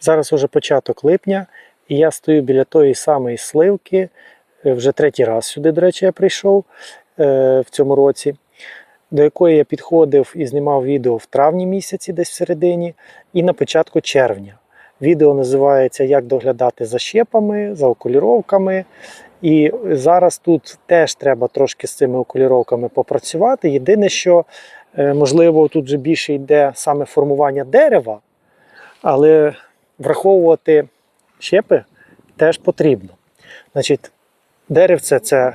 Зараз уже початок липня, і я стою біля тої самої сливки. е, Вже третій раз сюди, до речі, я прийшов е, в цьому році, до якої я підходив і знімав відео в травні місяці, десь в середині, і на початку червня. Відео називається Як доглядати за щепами, за окуліровками. І зараз тут теж треба трошки з цими окуліровками попрацювати. Єдине, що е, можливо тут вже більше йде саме формування дерева, але враховувати щепи теж потрібно. Значить, деревце це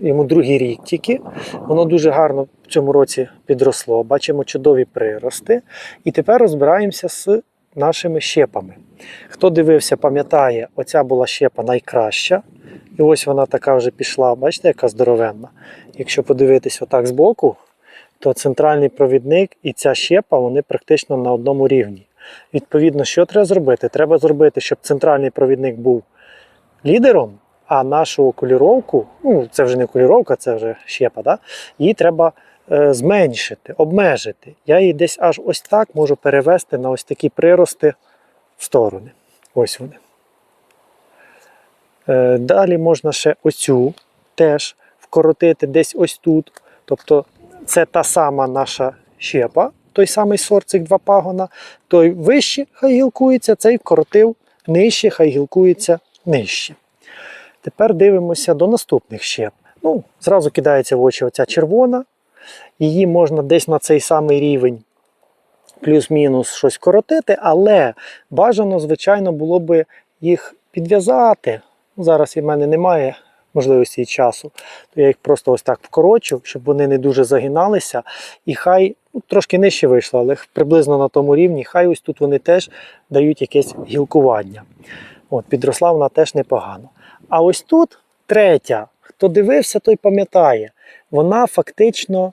йому другий рік тільки. Воно дуже гарно в цьому році підросло. Бачимо чудові прирости. І тепер розбираємося з нашими щепами. Хто дивився, пам'ятає, оця була щепа найкраща. І ось вона така вже пішла, бачите, яка здоровенна. Якщо подивитись отак збоку, то центральний провідник і ця щепа вони практично на одному рівні. Відповідно, що треба зробити? Треба зробити, щоб центральний провідник був лідером, а нашу окуліровку, ну це вже не окуліровка, це вже щепа, да? її треба е, зменшити, обмежити. Я її десь аж ось так можу перевести на ось такі прирости в сторони. Ось вони. Е, Далі можна ще оцю теж вкоротити десь ось тут. Тобто це та сама наша щепа, той самий сорт цих два пагона. Той вище хай гілкується, цей вкоротив нижче, хай гілкується нижче. Тепер дивимося до наступних щеп. Ну, Зразу кидається в очі оця червона. Її можна десь на цей самий рівень плюс-мінус щось коротити, але бажано, звичайно, було би їх підв'язати. Зараз в мене немає можливості і часу, то я їх просто ось так вкорочу, щоб вони не дуже загиналися. І хай ну, трошки нижче вийшло, але приблизно на тому рівні, хай ось тут вони теж дають якесь гілкування. От, підросла вона теж непогано. А ось тут третя, хто дивився, той пам'ятає, вона фактично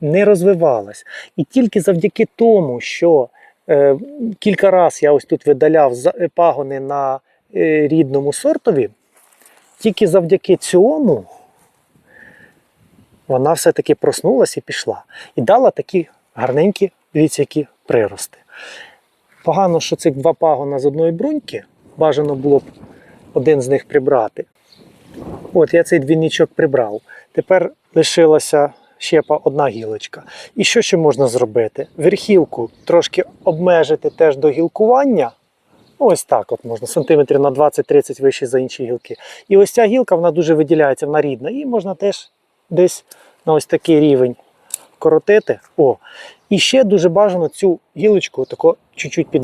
не розвивалась. І тільки завдяки тому, що е, кілька разів я ось тут видаляв е, пагони на е, рідному сортові, тільки завдяки цьому вона все-таки проснулася і пішла. І дала такі гарненькі, дивіться, прирости. Погано, що цих два пагона з одної бруньки, бажано було б один з них прибрати. От я цей двійничок прибрав. Тепер лишилася щепа одна гілочка. І що ще можна зробити? Верхівку трошки обмежити теж до гілкування. Ось так от можна, сантиметрів на 20-30 вище за інші гілки. І ось ця гілка вона дуже виділяється, вона рідна. І можна теж десь на ось такий рівень коротити. О. І ще дуже бажано цю гілочку тако чуть-чуть підвести.